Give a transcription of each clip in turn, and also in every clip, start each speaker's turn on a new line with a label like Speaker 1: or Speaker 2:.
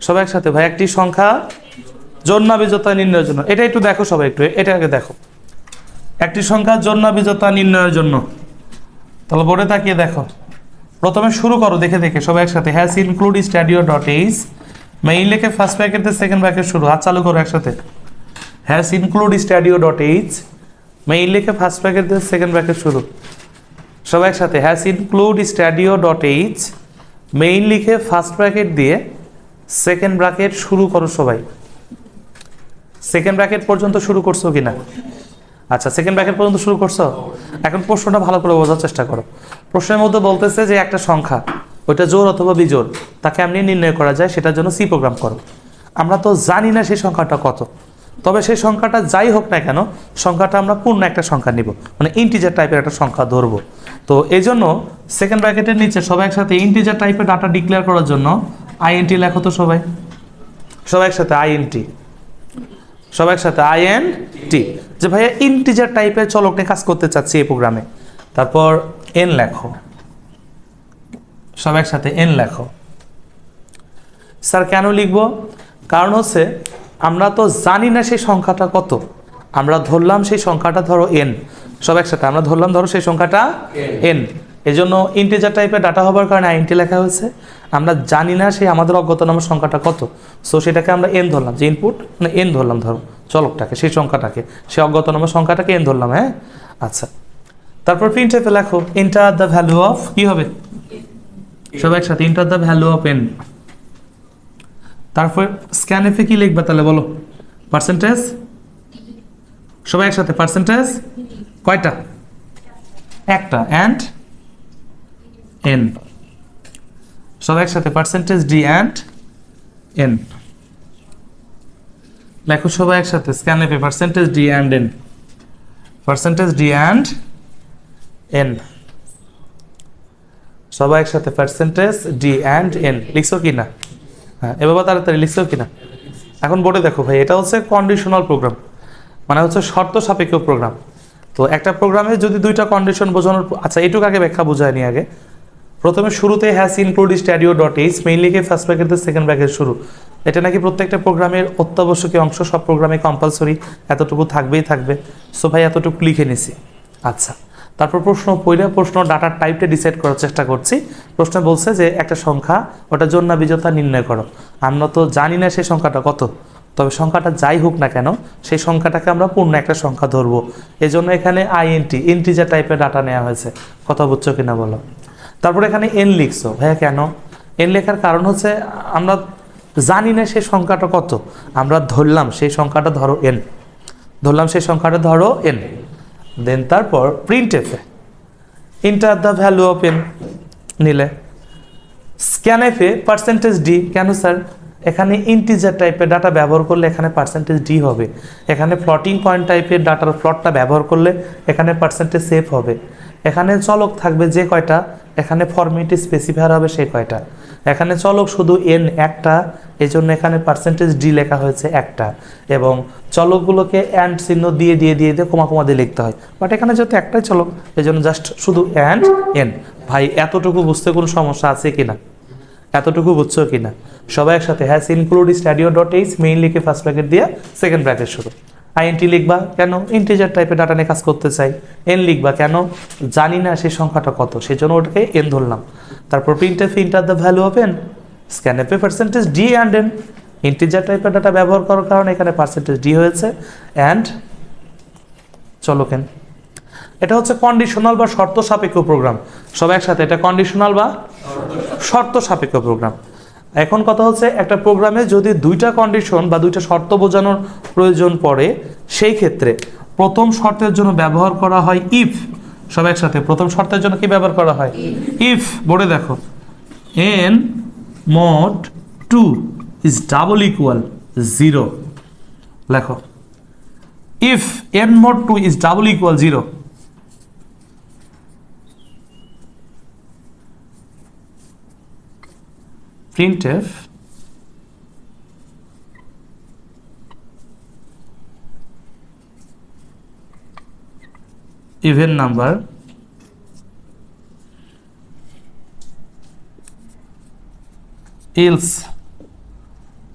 Speaker 1: সবাই একসাথে, ভাই, একটি সংখ্যা জন্মা বিজতা নির্ণয়ের জন্য। এটা একটু দেখো সবাই একটু, এটা আগে দেখো। একটি সংখ্যা জন্মা বিজতা নির্ণয়ের জন্য। তাহলে বোর্ডে তাকিয়ে দেখো। প্রথমে শুরু করো, দেখে দেখে, সবাই একসাথে। Hash include stdio dot H main লেখে ফার্স্ট দিয়ে সেকেন্ড ব্র্যাকেট শুরু। হাত চালু করো একসাথে। Hash include stdio dot H main লেখে ফার্স্ট দিয়ে সেকেন্ড ব্র্যাকেট শুরু। সবাই একসাথে। Hash include stdio dot H main লিখে ফার্স্ট ব্র্যাকেট দিয়ে সেকেন্ড ব্র্যাকেট শুরু করো সবাই। সেকেন্ড ব্র্যাকেট পর্যন্ত শুরু করছ কিনা? আচ্ছা সেকেন্ড ব্র্যাকেট পর্যন্ত শুরু করছ? এখন প্রশ্নটা ভালো করে বোঝার চেষ্টা করো। প্রশ্নের মধ্যে বলতেছে যে একটা সংখ্যা, ওইটা জোর অথবা বিজোর তাকে এমনি নির্ণয় করা যায়, সেটার জন্য সি প্রোগ্রাম করো। আমরা তো জানি না সেই সংখ্যাটা কত। তবে সেই সংখ্যাটা যাই হোক না কেন, সংখ্যাটা আমরা পূর্ণ একটা সংখ্যা নিব। মানে ইন্টিজার টাইপের একটা সংখ্যা ধরবো। তো এই জন্য সেকেন্ড ব্র্যাকেটের নিচে সবাই একসাথে ইন্টিজার টাইপের ডাটা ডিক্লেয়ার করার জন্য আইএনটি লেখো তো সবাই। সবাই একসাথে আইএনটি সবাই একসাথে আই এন টি যে ভাইয়া ইন্টিজার টাইপের চলক নিয়ে কাজ করতে চাচ্ছি এই প্রোগ্রামে তারপর এন লেখো। সবাই একসাথে এন লেখো। স্যার কেন লিখব? কারণ হচ্ছে আমরা তো জানি না সেই সংখ্যাটা কত। আমরা ধরলাম সেই সংখ্যাটা ধরো এন সব একসাথে আমরা ধরলাম ধরো সেই সংখ্যাটা এন এই জন্য ইন্টিজার টাইপের ডাটা হবার কারণে আইনটি লেখা হয়েছে। আমরা জানি না সেই আমাদের অজ্ঞাতনামা সংখ্যাটা কত। সো সেটাকে আমরা এন ধরলাম। যে ইনপুট মানে এন ধরলাম ধরো চলকটাকে সেই সংখ্যাটাকে। সেই অজ্ঞাতনামা সংখ্যাটাকে এন ধরলাম হ্যাঁ? আচ্ছা। তারপর প্রিন্ট লেখো ইন্টার দ্য ভ্যালু অফ কি হবে? সবাই একসাথে enter the value of N তারপর স্ক্যান এফে কি লিখবে তাহলে বলো? পার্সেন্টেজ সবাই একসাথে পার্সেন্টেজ কয়টা? একটা অ্যান্ড এন সবাই একসাথে পার্সেন্টেজ ডি অ্যান্ড এন লেখো সবাই একসাথে scanf percentage D and N percentage D and N সবাই একসাথে পার্সেন্টেজ ডি অ্যান্ড এন লিখছো কি না হ্যাঁ এবার তাড়াতাড়ি লিখছো কি না এখন বোর্ডে দেখো ভাই, এটা হচ্ছে কন্ডিশনাল প্রোগ্রাম মানে হচ্ছে শর্ত সাপেক্ষ প্রোগ্রাম তো একটা প্রোগ্রামে যদি দুইটা কন্ডিশন বোঝানোর আচ্ছা এটুকু আগে ব্যাখ্যা বোঝায়নি আগে। প্রথমে শুরুতে hash include stdio dot H main লিখে ফার্স্ট ব্র্যাকেট সেকেন্ড ব্র্যাকেট শুরু? এটা নাকি প্রত্যেকটা প্রোগ্রামের অত্যাবশ্যকীয় অংশ, সব প্রোগ্রামে কম্পালসরি এতটুকু থাকবেই থাকবে। সো ভাই, এতটুকু লিখে নিছি। আচ্ছা তারপর প্রশ্ন পড়ে প্রশ্ন ডাটার টাইপটা ডিসাইড করার চেষ্টা করছি। প্রশ্ন বলছে যে একটা সংখ্যা ওটা জন্য বিজতা নির্ণয় করো। আমরা তো জানি না সেই সংখ্যাটা কত। তবে সংখ্যাটা যাই হোক না কেন, সেই সংখ্যাটাকে আমরা পূর্ণ একটা সংখ্যা ধরবো। এই জন্য এখানে আইএনটি ইন্টিজার টাইপের ডাটা নেওয়া হয়েছে। কথা বুঝছ কিনা বলো? তারপর এখানে এন লিখছো। ভাইয়া, কেন? এন লেখার কারণ হচ্ছে, আমরা জানি না সেই সংখ্যাটা কত। আমরা ধরলাম সেই সংখ্যাটা ধরো এন ধরলাম সেই সংখ্যাটা ধরো এন দেন তারপর printf enter the value of N নিলে। স্ক্যান এফে পার্সেন্টেজ ডি কেন স্যার? এখানে ইন্টিজার টাইপের ডাটা ব্যবহার করলে এখানে পার্সেন্টেজ ডি হবে। এখানে ফ্লটিং পয়েন্ট টাইপের ডাটার ফ্লটটা ব্যবহার করলে এখানে পার্সেন্টেজ সেফ হবে। এখানে চলক থাকবে যে কয়টা? এখানে ফর্মেটি স্পেসিফায়ার হবে সেই কয়টা? এখানে চলক শুধু এন একটা এই জন্য এখানে পার্সেন্টেজ ডি লেখা হয়েছে একটা। এবং চলকগুলোকে অ্যান্ড চিহ্ন দিয়ে দিয়ে দিয়ে দিয়ে কোমা কোমা দিয়ে লিখতে হয়। বাট এখানে যেহেতু একটাই চলক এই জন্য জাস্ট শুধু অ্যান্ড এন ভাই, এতটুকু বুঝতে কোনো সমস্যা আছে কি না এতটুকু বুঝছ কি না সবাই একসাথে hash include stdio dot h main লিখে ফার্স্ট ব্র্যাকেট দিয়ে সেকেন্ড ব্র্যাকেট শুরু। আইএনটি লিখবা কেন? ইন্টিজার টাইপের ডাটা নিয়ে কাজ করতে চাই। এন লিখবা কেন? জানি না সেই সংখ্যাটা কত সেই জন্য ওটাকে এন ধরলাম। তারপর print F enter the value of N scan এফে percentage D and N integer টাইপের ডাটা ব্যবহার করার কারণে এখানে পার্সেন্টেজ ডি হয়েছে। অ্যান্ড চলো কেন? এটা হচ্ছে কন্ডিশনাল বা শর্ত সাপেক্ষ প্রোগ্রাম সবাই একসাথে, এটা কন্ডিশনাল বা শর্ত সাপেক্ষ প্রোগ্রাম এখন কথা হচ্ছে একটা প্রোগ্রামে যদি দুইটা কন্ডিশন বা দুইটা শর্ত বোঝানোর প্রয়োজন পড়ে সেই ক্ষেত্রে প্রথম শর্তের জন্য ব্যবহার করা হয় ইফ সব একসাথে প্রথম শর্তের জন্য কি ব্যবহার করা হয়? ইফ বোর্ডে দেখো। N mod two is double equal zero লেখো। If N mod two is double equal zero printf even number else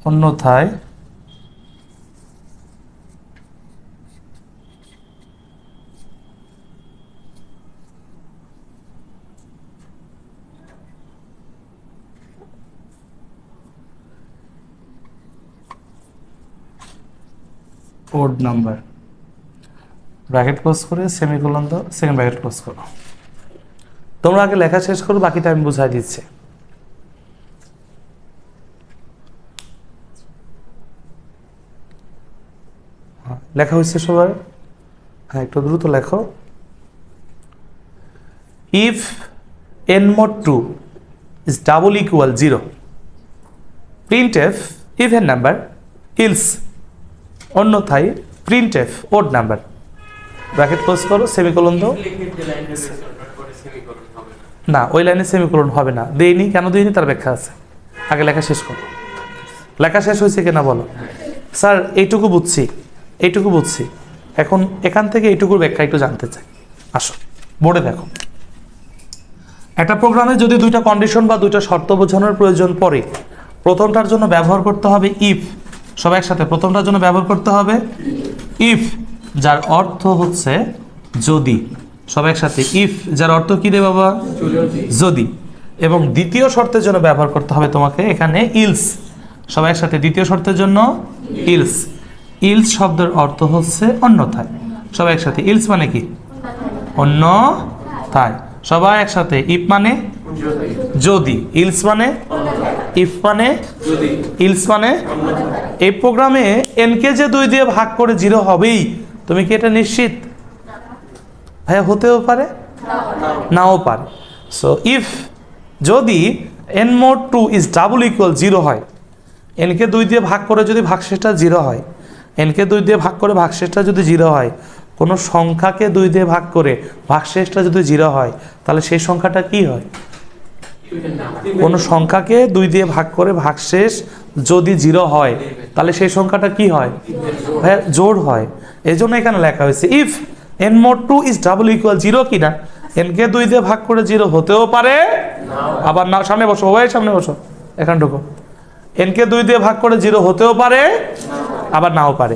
Speaker 1: অন্যথায় ওড নাম্বার ব্র্যাকেট ক্লোজ করে সেমিকোলন দাও সেকেন্ড ব্র্যাকেট ক্লোজ করো। তোমরা আগে লেখা শেষ করো বাকিটা আমি বুঝাই দিচ্ছি। হ্যাঁ, লেখা হয়েছে সবার? হ্যাঁ একটু দ্রুত লেখো। If N mod two is double equal zero print F even number else অন্যথায় print F odd number bracket close করো সেমিকোলন দাও। না, ওই লাইনে সেমিকোলন হবে না। দেইনি, কেন দেইনি তার ব্যাখ্যা আছে। আগে লেখা শেষ করো। লেখা শেষ হয়েছে কিনা বলো। স্যার, এইটুকু বুঝছি। এইটুকু বুঝছি। এখন এখান থেকে এইটুকুর ব্যাখ্যা একটু জানতে চাই। আসো, বোর্ডে দেখো। একটা প্রোগ্রামে যদি দুইটা কন্ডিশন বা দুইটা শর্ত বোঝানোর প্রয়োজন পড়ে, প্রথমটার জন্য ব্যবহার করতে হবে ইফ সব একসাথে প্রথমটার জন্য ব্যবহার করতে হবে ইফ যার অর্থ হচ্ছে যদি। সব একসাথে ইফ যার অর্থ কি রে বাবা? যদি। এবং দ্বিতীয় শর্তের জন্য ব্যবহার করতে হবে তোমাকে এখানে ইলস। সব একসাথে দ্বিতীয় শর্তের জন্য ইলস। ইলস শব্দের অর্থ হচ্ছে অন্যথায়। সব একসাথে ইলস মানে কি? অন্য তাই সবাই একসাথে ইফ মানে? যদি। ইলস মানে? ইফ মানে ইলস মানে এই প্রোগ্রামে এনকে যে দুই দিয়ে ভাগ করে জিরো হবেই তুমি কি এটা নিশ্চিত? ভাইয়া হতেও পারে? নাও পারে। সো ইফ যদি N mod two is double equal zero হয় এনকে দুই দিয়ে ভাগ করে যদি ভাগশেষটা জিরো হয় এনকে দুই দিয়ে ভাগ করে ভাগশেষটা যদি জিরো হয় কোনো সংখ্যাকে দুই দিয়ে ভাগ করে ভাগশেষটা যদি জিরো হয় তাহলে সেই সংখ্যাটা কি হয়? কোনো সংখ্যাকে দুই দিয়ে ভাগ করে ভাগ শেষ যদি জিরো হয়, তাহলে সেই সংখ্যাটা কি হয়? ভাইয়া জোড় হয়। এই জন্য এখানে লেখা হয়েছে if N mod two is double equal zero কিনা এনকে দুই দিয়ে ভাগ করে জিরো হতেও পারে। আবার না, সামনে বসো ওই সামনে বসো, এখানে ঢুকো। এনকে দুই দিয়ে ভাগ করে জিরো হতেও পারে, আবার নাও পারে।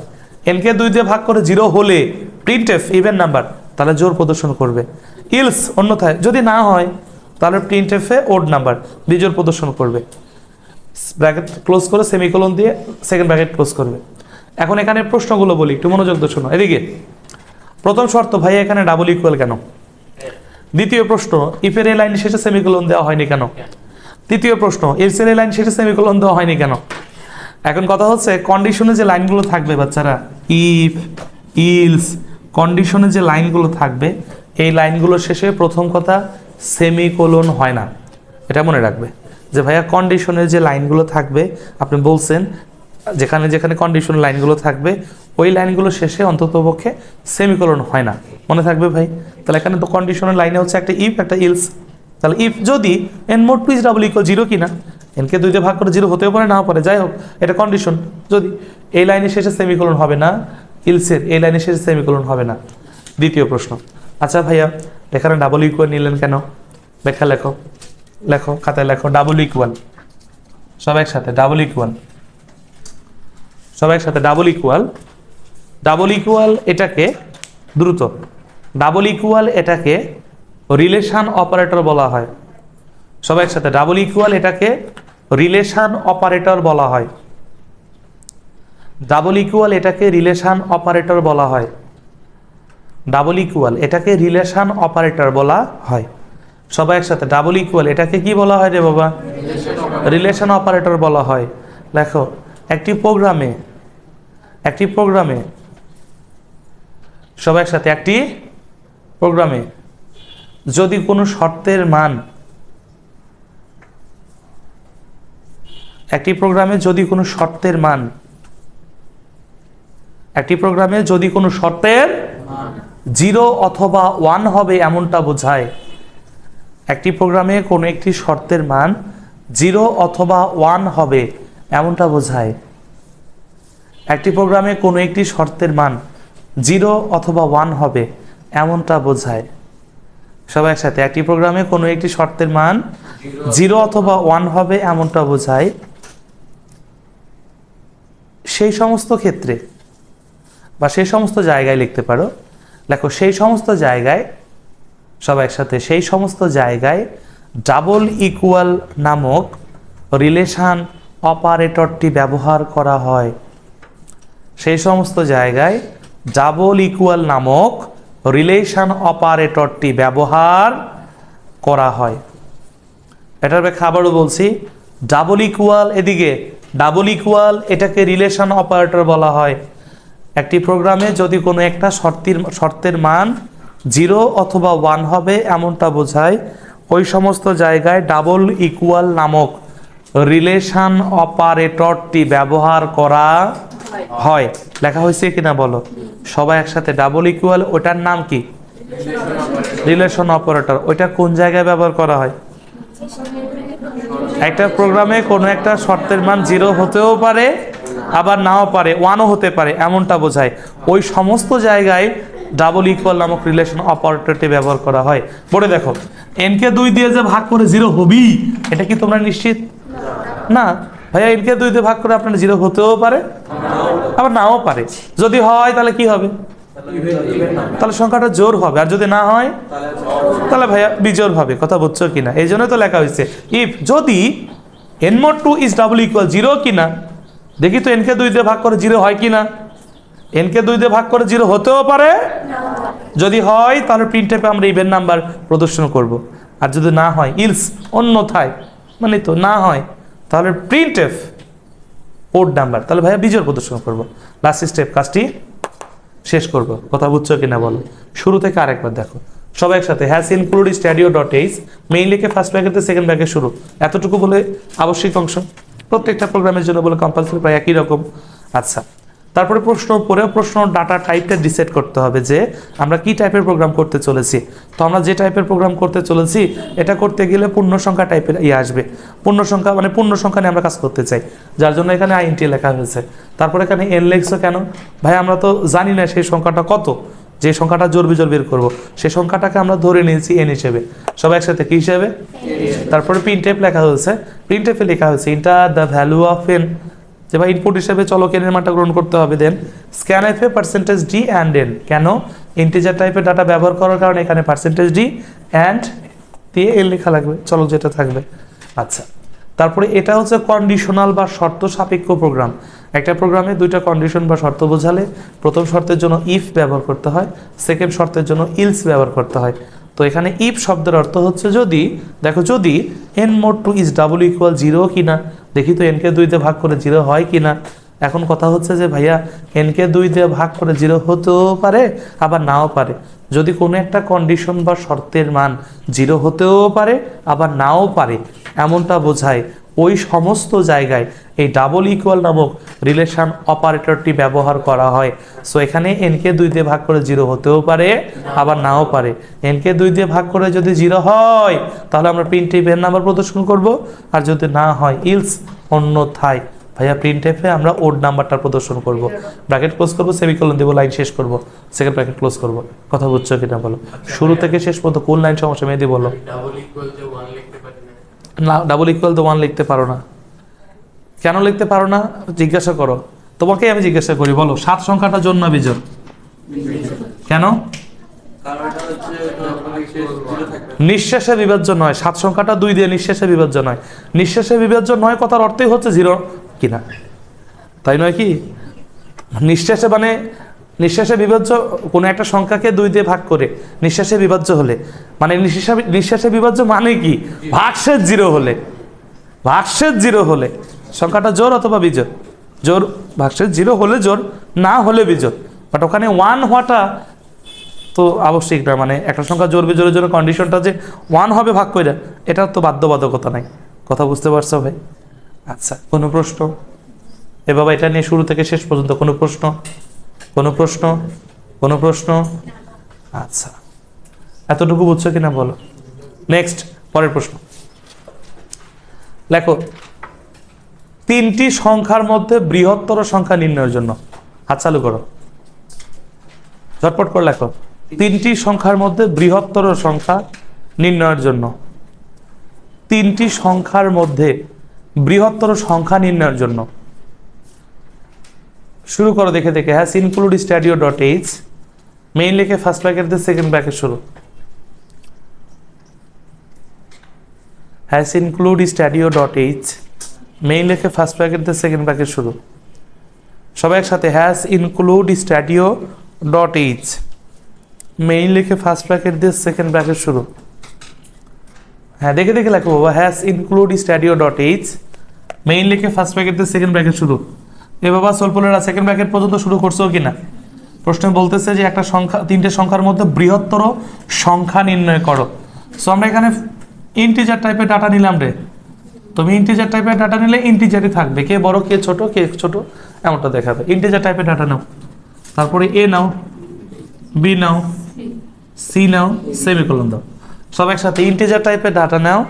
Speaker 1: এনকে দুই দিয়ে ভাগ করে জিরো হলে প্রিন্ট এফ ইভেন নাম্বার তাহলে জোর প্রদর্শন করবে। ইলস অন্যথায়, যদি না হয় তাহলে প্রিন্ট এফে ওড নাম্বার বিজোর প্রদর্শন করবে। ব্র্যাকেট ক্লোজ করে সেমিকোলন দিয়ে সেকেন্ড ব্র্যাকেট ক্লোজ করবে। এখন এখানে প্রশ্নগুলো বলি, একটু মনোযোগ দিয়ে শোনো। এদিকে, প্রথম শর্ত, ভাই, এখানে ডাবল ইকুয়াল কেন? দ্বিতীয় প্রশ্ন ইফের এই লাইন শেষে সেমিকোলন দেওয়া হয়নি কেন? তৃতীয় প্রশ্ন এলসের এই লাইন শেষে সেমিকোলন দেওয়া হয়নি কেন? এখন কথা হচ্ছে কন্ডিশনে যে লাইনগুলো থাকবে, বাচ্চারা ইফ ইলস কন্ডিশনে যে লাইনগুলো থাকবে, এই লাইনগুলো শেষে প্রথম কথা সেমিকোলন হয় না। এটা মনে রাখবে। যে ভাইয়া কন্ডিশনের যে লাইনগুলো থাকবে, আপনি বলছেন, যেখানে যেখানে কন্ডিশন লাইনগুলো থাকবে, ওই লাইনগুলো শেষে অন্ততপক্ষে সেমিকোলন হয় না। মনে থাকবে ভাই? তাহলে এখানে তো কন্ডিশনের লাইনে হচ্ছে একটা ইফ একটা ইলস তাহলে ইফ যদি N mod is double equal zero কিনা এনকে দুইটা ভাগ করে জিরো হতেও পারে, নাও পারে। যাই হোক, এটা কন্ডিশন যদি এই লাইনের শেষে সেমিকোলন হবে না ইলসের এই লাইনের শেষে সেমিকোলন হবে না। দ্বিতীয় প্রশ্ন। আচ্ছা ভাইয়া এখানে ডাবল ইকুয়াল নিলেন কেন? ব্যাখ্যা লেখো লেখো, খাতায় লেখো ডাবল ইকুয়াল সব একসাথে ডাবল ইকুয়াল সব একসাথে ডাবল ইকুয়াল ডাবল ইকুয়াল এটাকে দ্রুত ডাবল ইকুয়াল এটাকে রিলেশন অপারেটর বলা হয়। সব একসাথে ডাবল ইকুয়াল এটাকে রিলেশন অপারেটর বলা হয়। ডাবল ইকুয়াল এটাকে রিলেশন অপারেটর বলা হয়। ডাবল ইকুয়াল এটাকে রিলেশন অপারেটর বলা হয়। সবাই একসাথে, ডাবল ইকুয়াল এটাকে কি বলা হয় রে বাবা? রিলেশন অপারেটর বলা হয়। দেখো, একটি প্রোগ্রামে একটি প্রোগ্রামে সবাই একসাথে, একটি প্রোগ্রামে যদি কোনো শর্তের মান, একটি প্রোগ্রামে যদি কোনো শর্তের মান, একটি প্রোগ্রামে যদি কোনো শর্তের জিরো অথবা ওয়ান হবে এমনটা বোঝায়। একটি প্রোগ্রামে কোনো একটি শর্তের মান জিরো অথবা ওয়ান হবে এমনটা বোঝায়। একটি প্রোগ্রামে কোনো একটি শর্তের মান জিরো অথবা ওয়ান হবে এমনটা বোঝায়। সবাই একসাথে, একটি প্রোগ্রামে কোনো একটি শর্তের মান জিরো অথবা ওয়ান হবে এমনটা বোঝায়। সেই সমস্ত ক্ষেত্রে বা সেই সমস্ত জায়গায় লিখতে পারো দেখো, সেই সমস্ত জায়গায় সব একসাথে, সেই সমস্ত জায়গায় ডাবল ইকুয়াল নামক রিলেশান অপারেটরটি ব্যবহার করা হয়। সেই সমস্ত জায়গায় ডাবল ইকুয়াল নামক রিলেশান অপারেটরটি ব্যবহার করা হয়। এটার ব্যাখ্যা আবারও বলছি ডাবল ইকুয়াল এদিকে ডাবল ইকুয়াল এটাকে রিলেশন অপারেটর বলা হয়। একটি প্রোগ্রামে যদি কোনো একটা শর্তির, শর্তের মান জিরো অথবা ওয়ান হবে এমনটা বোঝায়, ওই সমস্ত জায়গায় ডাবল ইকুয়াল নামক রিলেশন অপারেটরটি ব্যবহার করা হয়। লেখা হয়েছে কিনা বলো? সবাই একসাথে ডাবল ইকুয়াল, ওটার নাম কি? রিলেশন অপারেটর, ওইটা কোন জায়গায় ব্যবহার করা হয়? একটা প্রোগ্রামে কোনো একটা শর্তের মান জিরো হতেও পারে আবার নাও পারে ওয়ানও হতে পারে, এমনটা বোঝায়। ওই সমস্ত জায়গায় ডাবল ইকুয়াল নামক রিলেশন অপারেটরটি ব্যবহার করা হয়। পড়ে দেখো এনকে দুই দিয়ে যে ভাগ করে জিরো হবি এটা কি তোমরা নিশ্চিত? না। ভাইয়া এনকে দুই দিয়ে ভাগ করে আপনার জিরো হতেও পারে, আবার নাও পারে। যদি হয়, তাহলে কি হবে? তাহলে সংখ্যাটা জোর হবে। আর যদি না হয়, তাহলে ভাইয়া বিজোর হবে। কথা বুঝছ কিনা? এই জন্য তো লেখা হয়েছে ইফ যদি N mod two is double equal zero কিনা দেখি তো এনকে দুই দিয়ে ভাগ করে জিরো হয় কি না? এনকে দুই দিয়ে ভাগ করে জিরো হতেও পারে। যদি হয়, তাহলে প্রিন্ট আমরা ইভেন নাম্বার প্রদর্শন করব। আর যদি না হয় ইলস অন্যথায় মানে তো না হয়, তাহলে প্রিন্ট এফ ওড নাম্বার তাহলে ভাইয়া বিজোর প্রদর্শন করব। লাস্ট স্টেপ কাজটি শেষ করব। কথা বুঝছ কিনা বলো? শুরু থেকে আরেকবার দেখো। সবাই একসাথে hash include stdio dot h main লিখে ফার্স্ট ব্যাকেতে সেকেন্ড ব্যাকে শুরু। এতটুকু বলে আবশ্যিক অংশ। প্রত্যেকটা প্রোগ্রামের জন্য বলে কম্পালসারি প্রায় একই রকম। আচ্ছা তারপরে প্রশ্ন পরে প্রশ্ন ডাটা টাইপটা ডিসাইড করতে হবে যে আমরা কি টাইপের প্রোগ্রাম করতে চলেছি। তো আমরা যে টাইপের প্রোগ্রাম করতে চলেছি, এটা করতে গেলে পূর্ণ সংখ্যা টাইপের ইয়ে আসবে। পূর্ণ সংখ্যা মানে পূর্ণ সংখ্যা নিয়ে আমরা কাজ করতে চাই, যার জন্য এখানে আইনটি লেখা হয়েছে। তারপরে এখানে এন লেখছো কেন? ভাই, আমরা তো জানি না সেই সংখ্যাটা কত। যে সংখ্যাটা জোর বিজোর বের করব সেই সংখ্যাটাকে আমরা ধরে নিয়েছি এন হিসেবে। সবাই একসাথে কি হিসেবে? তারপরে প্রিন্টেপ লেখা হয়েছে। প্রিন্টেপে লেখা হয়েছে enter the value of N যে ভাই ইনপুট হিসেবে চলো কেনের মানটা গ্রহণ করতে হবে দেন স্ক্যান এফ এ পার্সেন্টেজ ডি অ্যান্ড এন কেন? ইন্টিজার টাইপের ডাটা ব্যবহার করার কারণে এখানে পার্সেন্টেজ ডি অ্যান্ড দিয়ে এন লেখা লাগবে। চলো যেটা থাকবে। আচ্ছা। তারপরে এটা হচ্ছে কন্ডিশনাল বা শর্ত সাপেক্ষ প্রোগ্রাম একটা প্রোগ্রামে দুইটা কন্ডিশন বা শর্ত বোঝালে প্রথম শর্তের জন্য ইফ ব্যবহার করতে হয় সেকেন্ড শর্তের জন্য ইলস ব্যবহার করতে হয়। তো এখানে ইফ শব্দের অর্থ হচ্ছে যদি, দেখো যদি N mod two is double equal zero কিনা, দেখি তো এনকে দুইতে ভাগ করে জিরো হয় কিনা। এখন কথা হচ্ছে যে ভাইয়া এনকে দুই দিয়ে ভাগ করে জিরো হতেও পারে, আবার নাও পারে। যদি কোনো একটা কন্ডিশন বা শর্তের মান জিরো হতেও পারে, আবার নাও পারে, এমনটা বোঝায় ওই সমস্ত জায়গায় এই ডাবল ইকুয়াল নামক রিলেশন অপারেটরটি ব্যবহার করা হয়। সো এখানে এনকে দুই দিয়ে ভাগ করে জিরো হতেও পারে, আবার নাও পারে। এনকে দুই দিয়ে ভাগ করে যদি জিরো হয়, তাহলে আমরা প্রিন্ট টেপের নাম্বার প্রদর্শন করব। আর যদি না হয় ইলস অন্যথায়। ভাইয়া প্রিন্ট টেপে আমরা ওড নাম্বারটা প্রদর্শন করব। ব্র্যাকেট ক্লোজ করব সেমিকলন দেবো লাইন শেষ করব। সেকেন্ড ব্র্যাকেট ক্লোজ করব। কথা বুঝছ কিনা বলো? শুরু থেকে শেষ পর্যন্ত কোন লাইন সমস্যা মেয়েদি বলো।
Speaker 2: না।
Speaker 1: ডাবল ইকুয়াল তো ওয়ান লিখতে পারো না। কেন লিখতে পারো না? জিজ্ঞাসা করো। তোমাকে আমি জিজ্ঞাসা করি বলো। সাত সংখ্যাটা জন্য বিজয় কেন?
Speaker 2: কারণ এটা হচ্ছে যখন শেষ জিরো থাকবে
Speaker 1: নিঃশ্বাসে বিভাজ্য নয়। সাত সংখ্যাটা দুই দিয়ে নিঃশ্বাসে বিভাজ্য নয়। নিঃশ্বাসে বিভাজ্য নয় কথার অর্থই হচ্ছে জিরো কিনা? তাই নয় কি? নিঃশ্বাসে মানে নিঃশ্বাসে বিভাজ্য কোনো একটা সংখ্যাকে দুই দিয়ে ভাগ করে নিঃশ্বাসে বিভাজ্য হলে। মানে নিঃশ্বাসে নিঃশ্বাসে বিভাজ্য মানে কি? ভাগশেষ জিরো হলে। ভাগশেষ জিরো হলে। সংখ্যাটা জোর অথবা বিজোর? জোর ভাগশেষ জিরো হলে জোর, না হলে বিজোর। বাট ওখানে ওয়ান হওয়াটা তো আবশ্যিক না মানে একটা সংখ্যা জোর বিজোরের জন্য কন্ডিশনটা যে ওয়ান হবে ভাগ করে এটার তো বাধ্যবাধকতা নাই। কথা বুঝতে পারছ ভাই? আচ্ছা কোনো প্রশ্ন? এ বাবা, এটা নিয়ে শুরু থেকে শেষ পর্যন্ত কোনো প্রশ্ন? কোনো প্রশ্ন? কোনো প্রশ্ন? আচ্ছা। এতটুকু বুঝছ কিনা বলো? নেক্সট পরের প্রশ্ন। লেখো, তিনটি সংখ্যার মধ্যে বৃহত্তর সংখ্যা নির্ণয়ের জন্য। হাত চালু করো। ঝটপট করে লেখো। তিনটি সংখ্যার মধ্যে বৃহত্তর সংখ্যা নির্ণয়ের জন্য। তিনটি সংখ্যার মধ্যে বৃহত্তর সংখ্যা নির্ণয়ের জন্য। শুরু করো দেখে দেখে হ্যাঁ include stdio dot h main লিখে ফার্স্ট ব্র্যাকেট দিয়ে সেকেন্ড ব্র্যাকেট শুরু। Hash include stdio dot h main লিখে ফার্স্ট ব্র্যাকেট দিয়ে সেকেন্ড ব্র্যাকেট শুরু। সবাই একসাথে hash include stdio dot h main লিখে ফার্স্ট ব্র্যাকেট দিয়ে সেকেন্ড ব্র্যাকেট শুরু। হ্যাঁ দেখে দেখে লেখো বাবা hash include stdio dot h main লিখে ফার্স্ট ব্র্যাকেট দিয়ে সেকেন্ড ব্র্যাকেট শুরু? এ বাবা, সোলপোলেরা সেকেন্ড ব্র্যাকেট পর্যন্ত শুরু করছ কিনা? প্রশ্নে বলতেছে যে একটা সংখ্যা, তিনটে সংখ্যার মধ্যে বৃহত্তর সংখ্যা নির্ণয় করো। সো আমরা এখানে ইন্টিজার টাইপের ডাটা নিলাম রে। তুমি ইন্টিজার টাইপের ডাটা নিলে ইন্টিজারই থাকবে। কে বড়, কে ছোট কে ছোট, এমনটা দেখাবে। ইন্টিজার টাইপের ডাটা নাও। তারপরে এ নাও বি নাও সি নাও সেমিকোলন দাও। সব একসাথে ইন্টিজার টাইপের ডাটা নাও।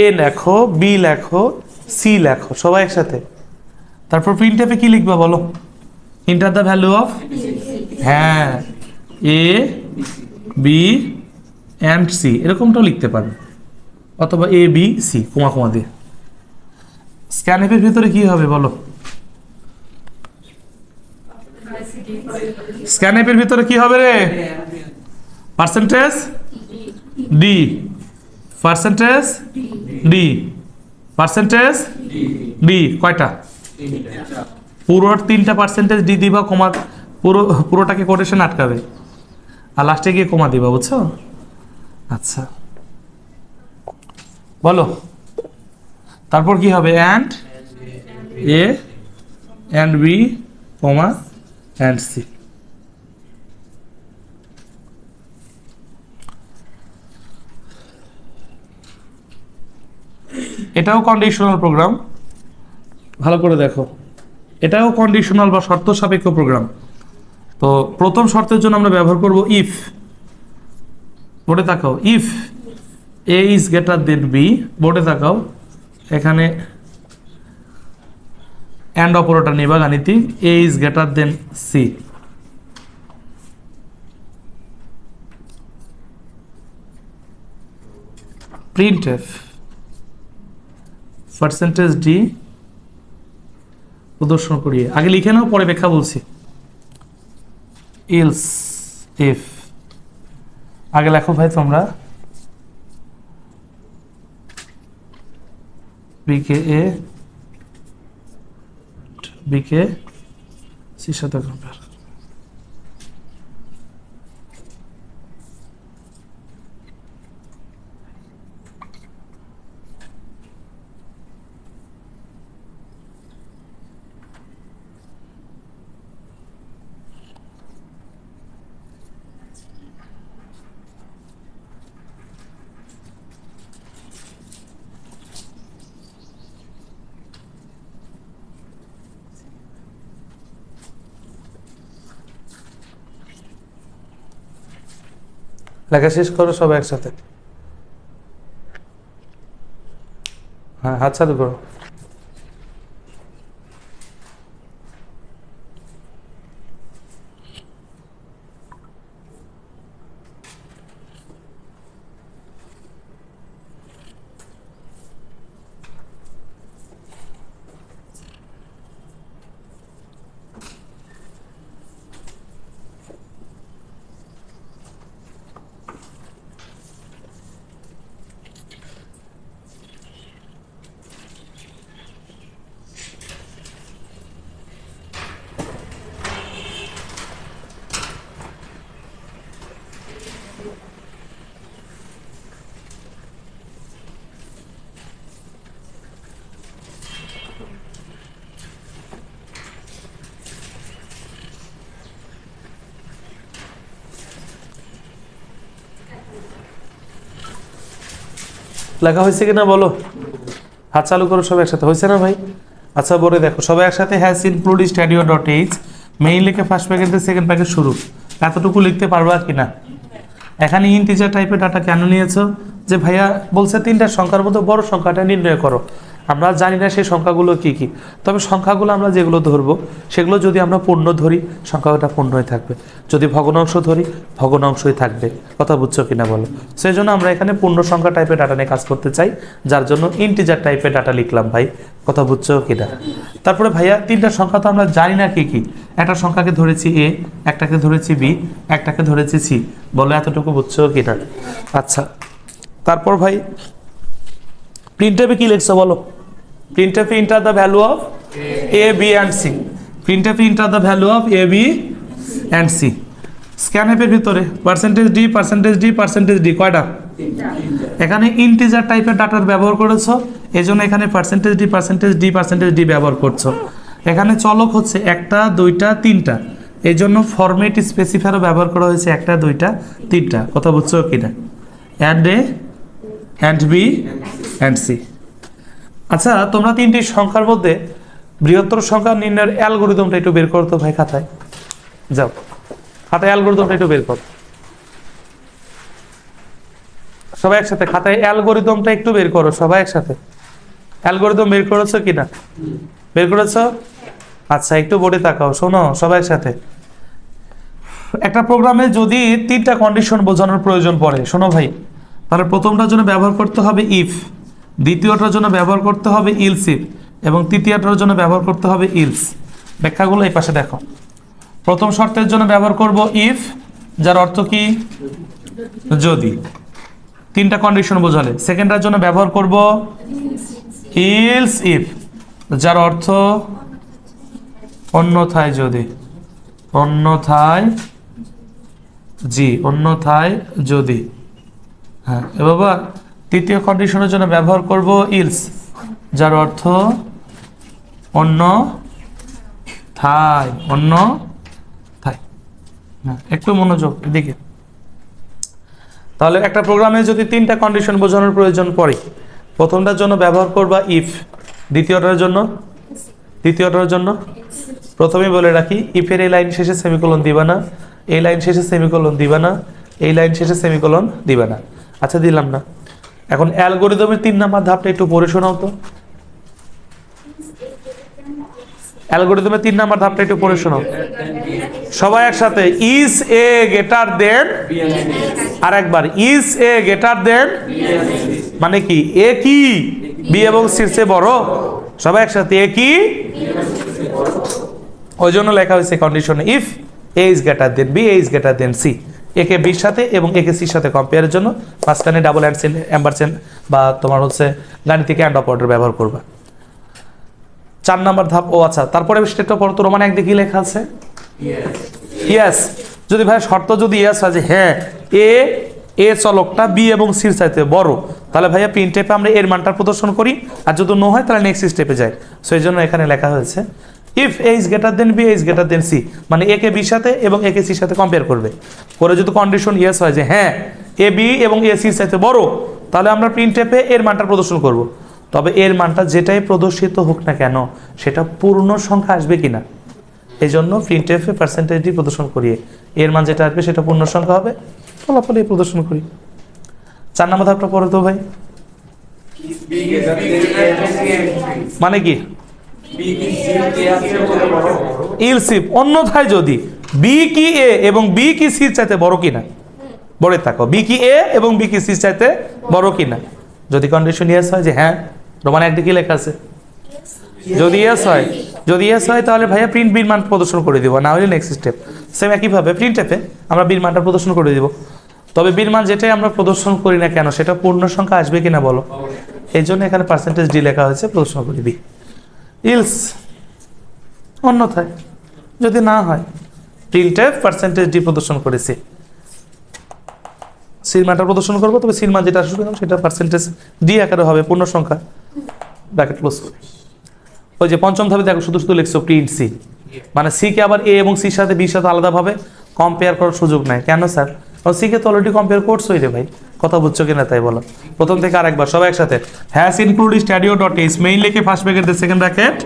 Speaker 1: এ লেখো বি লেখো সি লেখো, সবাই একসাথে। তারপর প্রিন্ট টাইপে কি লিখবা বলো? ইন্টার দ্য ভ্যালু অফ হ্যাঁ। এ বি অ্যান্ড সি এরকমটাও লিখতে পারেন অথবা A B C comma comma দিয়ে। স্ক্যান অ্যাপের ভিতরে কি হবে বলো? স্ক্যান অ্যাপের ভিতরে কি হবে রে? Percentage D percentage D percentage D কয়টা? পুরো তিনটা পার্সেন্টেজ ডি দিবা, কমা, পুরো, পুরোটাকে কোটেশন আটকাবে। আর লাস্টে গিয়ে কমা দিবা, বুঝছ? আচ্ছা। বলো। তারপর কি হবে? And A and B comma and C এটাও কন্ডিশনাল প্রোগ্রাম ভালো করে দেখো। এটাও কন্ডিশনাল বা শর্ত সাপেক্ষ প্রোগ্রাম তো প্রথম শর্তের জন্য আমরা ব্যবহার করব ইফ বোর্ডে তাকাও if A is greater than B বোর্ডে তাকাও এখানে অ্যান্ড অপারেটর নিবা গাণিতিক A is greater than C print F percentage D প্রদর্শন করিয়ে। আগে লিখে নাও, পরে ব্যাখ্যা বলছি। ইলস ইফ আগে লেখো ভাই তোমরা। বিকে এ বিকে সির সাথে কম্পেয়ার লেখা শেষ করো সব একসাথে। হ্যাঁ হাত সাথে করো লেখা হয়েছে কিনা বলো? হাত চালু করো সবাই একসাথে। হয়েছে না ভাই? আচ্ছা বলে দেখো, সবাই একসাথে hash include stdio dot h main লিখে ফার্স্ট প্যাকেট থেকে সেকেন্ড প্যাকেট শুরু। এতটুকু লিখতে পারবা কি না এখানে ইন্টিজার টাইপের ডাটা কেন নিয়েছো? যে ভাইয়া বলছে তিনটা সংখ্যার মধ্যে বড় সংখ্যাটা নির্ণয় করো। আমরা জানি না সেই সংখ্যাগুলো কি কি। তবে সংখ্যাগুলো আমরা যেগুলো ধরবো, সেগুলো যদি আমরা পূর্ণ ধরি, সংখ্যাটা পূর্ণই থাকবে। যদি ভগ্নাংশ ধরি, ভগ্নাংশই থাকবে। কথা বুঝছ কিনা বলো? সেই জন্য আমরা এখানে পূর্ণ সংখ্যা টাইপের ডাটা নিয়ে কাজ করতে চাই, যার জন্য ইন্টিজার টাইপের ডাটা লিখলাম ভাই। কথা বুঝছ কিনা? তারপরে ভাইয়া, তিনটা সংখ্যা তো আমরা জানি না কি কি। একটা সংখ্যাকে ধরেছি এ একটাকে ধরেছি বি একটাকে ধরেছি সি বলো এতটুকু বুঝছ কিনা? আচ্ছা। তারপর ভাই প্রিন্টেপে কি লিখছো বলো? প্রিন্টেপে enter the value of A B and C প্রিন্টেপে enter the value of A B and C স্ক্যানএপের ভিতরে। Percentage D percentage D percentage D কয়টা? এখানে ইন্টিজার টাইপের ডাটার ব্যবহার করেছ এই জন্য এখানে percentage D percentage D percentage D ব্যবহার করছ। এখানে চলক হচ্ছে একটা, দুইটা, তিনটা। এই জন্য ফরমেট স্পেসিফায়ারও ব্যবহার করা হয়েছে একটা, দুইটা, তিনটা। কথা বুঝছ কিনা? And A and B and C আচ্ছা তোমরা তিনটি সংখ্যার মধ্যে বৃহত্তর সংখ্যা নির্ণয়ের অ্যালগোরিদমটা একটু বের করতো ভাই খাতায়। যাও। খাতায় অ্যালগোরিদমটা একটু বের কর। সবাই একসাথে খাতায় অ্যালগোরিদমটা একটু বের করো, সবাই একসাথে। অ্যালগোরিদম বের করেছ কিনা? বের করেছ? আচ্ছা একটু বোর্ডে তাকাও, শোনো, সবাই একসাথে। একটা প্রোগ্রামে যদি তিনটা কন্ডিশন বোঝানোর প্রয়োজন পড়ে, শোনো ভাই, তাহলে প্রথমটার জন্য ব্যবহার করতে হবে ইফ দ্বিতীয়টার জন্য ব্যবহার করতে হবে ইলস ইফ এবং তৃতীয়টার জন্য ব্যবহার করতে হবে ইলস। ব্যাখ্যাগুলো এই পাশে দেখো। প্রথম শর্তের জন্য ব্যবহার করব ইফ, যার অর্থ কি? যদি। তিনটা কন্ডিশন বোঝালে। সেকেন্ডটার জন্য ব্যবহার করব ইলস ইফ, যার অর্থ অন্যথায় যদি। অন্যথায় জি, অন্যথায় যদি। হ্যাঁ এ বাবা তৃতীয় কন্ডিশনের জন্য ব্যবহার করব ইলস, যার অর্থ অন্য থাই অন্য থাই। হ্যাঁ একটু মনোযোগ এদিকে। তাহলে একটা প্রোগ্রামে যদি তিনটা কন্ডিশন বোঝানোর প্রয়োজন পড়ে, প্রথমটার জন্য ব্যবহার করবা ইফ দ্বিতীয়টার জন্য দ্বিতীয়টার জন্য। প্রথমেই বলে রাখি ইফের এই লাইন শেষে সেমিকোলন দিবা না, এই লাইন শেষে সেমিকোলন দিবা না, এই লাইন শেষে সেমিকোলন দিবা না। আচ্ছা দিলাম না। এখন অ্যালগোরিদমের তিন নাম্বার ধাপটা একটু পড়ে শোনাও তো। অ্যালগোরিদমের তিন নাম্বার ধাপটা একটু পড়ে শোনাও। সবাই একসাথে ইজ এ গেটার দেন আর একবার ইজ এ গেটার দেন মানে কি? এ কি? বি এবং শীর্ষে বড়। সবাই একসাথে এ কি? ওই জন্য লেখা হয়েছে কন্ডিশনে if A is greater than B A is greater than C একে বির সাথে এবং একে সির সাথে কম্পেয়ারের জন্য। মাঝখানে ডাবল অ্যান্ড অ্যাম্বারসেন বা তোমার হচ্ছে গাণিতিক অ্যান্ড অপারেটর ব্যবহার করবা। চার নাম্বার ধাপ, ও আচ্ছা তারপরে স্টেটটা পড়ো তো, রোমান একদিকে লেখা আছে? ইয়াস যদি ভাই শর্ত যদি ইয়াস হয় যে হ্যাঁ এ এ চলকটা বি এবং সির চাইতে বড়, তাহলে ভাইয়া প্রিন্ট টেপে আমরা এর মানটা প্রদর্শন করি। আর যদি নো হয়, তাহলে নেক্সট স্টেপে যাই। সো এই জন্য এখানে লেখা হয়েছে if A is greater than B is greater than C মানে এ কে বির সাথে এবং এ কে সির সাথে কম্পেয়ার করবে করে যদি কন্ডিশন ইয়েস হয় যে হ্যাঁ এ বি এবং এ সির সাথে বড় তাহলে আমরা প্রিন্ট টেপে এর মানটা প্রদর্শন করব তবে এর মানটা যেটাই প্রদর্শিত হোক না কেন সেটা পূর্ণ সংখ্যা আসবে কি না এই জন্য প্রিন্ট এফে পার্সেন্টেজটি প্রদর্শন করিয়ে এর মান যেটা আসবে সেটা পূর্ণ সংখ্যা হবে ফলাফল এই প্রদর্শন করি চার নম্বর ধাপটা পড়ে তো ভাই মানে কি ইলসিপ অন্যথায় যদি বি কি এ এবং বি কি সির চাইতে বড় কিনা? বড়ে থাকো বি কি এ এবং বি কি সির চাইতে বড় কিনা? যদি কন্ডিশন ইয়েস হয় যে হ্যাঁ রোমান একদিকে লেখা আছে? যদি ইয়েস হয়, যদি ইয়েস হয় তাহলে ভাইয়া প্রিন্ট বিল মান প্রদর্শন করে দিব, না হলে নেক্সট স্টেপ সেম একইভাবে প্রিন্ট অ্যাপে আমরা বিল মানটা প্রদর্শন করে দিব। তবে বিল মান যেটাই আমরা প্রদর্শন করি না কেন, সেটা পূর্ণ সংখ্যা আসবে কিনা বলো? এই জন্য এখানে পার্সেন্টেজ ডি লেখা হয়েছে, প্রদর্শন করে বি ইলস। অন্যথায়, যদি না হয় প্রিন্ট পার্সেন্টেজ ডি প্রদর্শন করেছে। সিরমাটা প্রদর্শন করব, তবে সিরমা যেটা আসবে, সেটা পার্সেন্টেজ ডি আকারে হবে, পূর্ণ সংখ্যা ব্র্যাকেট ক্লোজ ওই যে পঞ্চম ধাপে দেখো, শুধু শুধু লিখছো প্রিন্ট সি মানে সি কে আবার এ এবং সির সাথে বির সাথে আলাদাভাবে কম্পেয়ার করার সুযোগ নাই। কেন স্যার কারণ সি কে তো অলরেডি কম্পেয়ার করছোই রে ভাই। কথা বুঝছ কিনা তাই বলো। প্রথম থেকে আরেকবার, সবাই একসাথে। Hash include stdio dot h main লিখে ফার্স্ট ব্র্যাকেট সেকেন্ড ব্র্যাকেট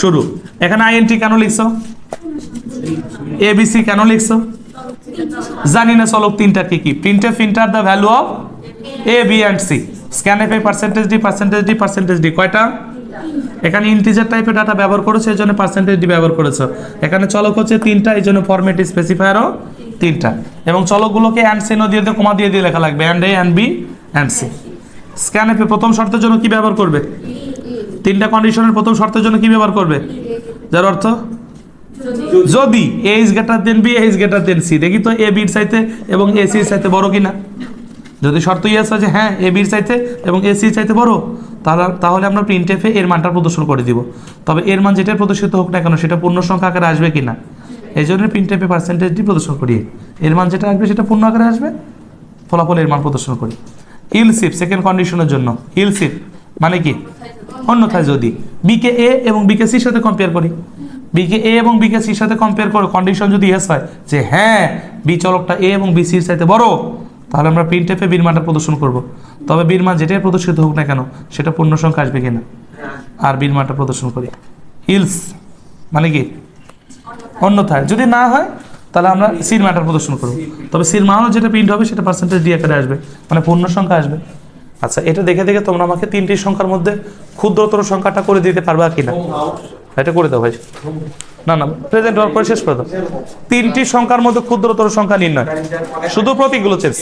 Speaker 1: শুরু। এখানে আইএনটি কেন লিখছো? এবিসি কেন লিখছো? জানি না চলক তিনটা কি কি। প্রিন্টে F enter the value of A B and C scan F A percentage D percentage D percentage D কয়টা? এখানে ইন্টিজার টাইপের ডাটা ব্যবহার করেছে এই জন্য পার্সেন্টেজ ডি ব্যবহার করেছ। এখানে চলক হচ্ছে তিনটা এই জন্য ফরম্যাট স্পেসিফায়ারও তিনটা। এবং চলকগুলোকে অ্যান্ড সেনো দিয়ে দিয়ে কমা দিয়ে দিয়ে লেখা লাগবে and A and B and C scan এফে প্রথম শর্তের জন্য কি ব্যবহার করবে? তিনটা কন্ডিশনের প্রথম শর্তের জন্য কি ব্যবহার করবে? যার অর্থ? যদি A is greater than B A is greater than C দেখি তো এ বির চাইতে এবং এ সির চাইতে বড় কিনা? যদি শর্ত ইয়েস আছে হ্যাঁ এ বির চাইতে এবং এ সির চাইতে বড়, তাহলে তাহলে আমরা প্রিন্ট এফে এর মানটা প্রদর্শন করে দিব। তবে এর মান যেটা প্রদর্শিত হোক না কেন, সেটা পূর্ণ সংখ্যা আকারে আসবে কিনা? এই জন্য প্রিন্ট এফে পার্সেন্টেজটি প্রদর্শন করি। এর মান যেটা আসবে সেটা পূর্ণ আকারে আসবে ফলাফল এর মান প্রদর্শন করি। ইলসিপ সেকেন্ড কন্ডিশনের জন্য। ইলসিপ মানে কি? অন্যথায় যদি। বিকে এ এবং বিকে সির সাথে কম্পেয়ার করি। বিকে এ এবং বিকে সির সাথে কম্পেয়ার করে কন্ডিশন যদি এস হয়, যে হ্যাঁ বি চলকটা এ এবং বি সির সাথে বড়, তাহলে আমরা প্রিন্ট এফে বীর মানটা প্রদর্শন করব। তবে বীর মান যেটাই প্রদর্শিত হোক না কেন, সেটা পূর্ণ সংখ্যা আসবে কিনা? আর বীর মানটা প্রদর্শন করি। ইলস মানে কি? অন্যথায়। যদি না হয় তাহলে আমরা সির ম্যাটার প্রদর্শন করব। তবে সির মানও যেটা প্রিন্ট হবে সেটা পার্সেন্টেজ দিয়ে আকারে আসবে। মানে পূর্ণ সংখ্যা আসবে। আচ্ছা এটা দেখে দেখে তোমরা আমাকে তিনটি সংখ্যার মধ্যে ক্ষুদ্রতর সংখ্যাটা করে দিতে পারবা কিনা? এটা করে দাও ভাই। না না প্রেজেন্ট হওয়ার পরে শেষ করে দাও। তিনটি সংখ্যার মধ্যে ক্ষুদ্রতর সংখ্যা নির্ণয়। শুধু প্রতীকগুলো চেঞ্জ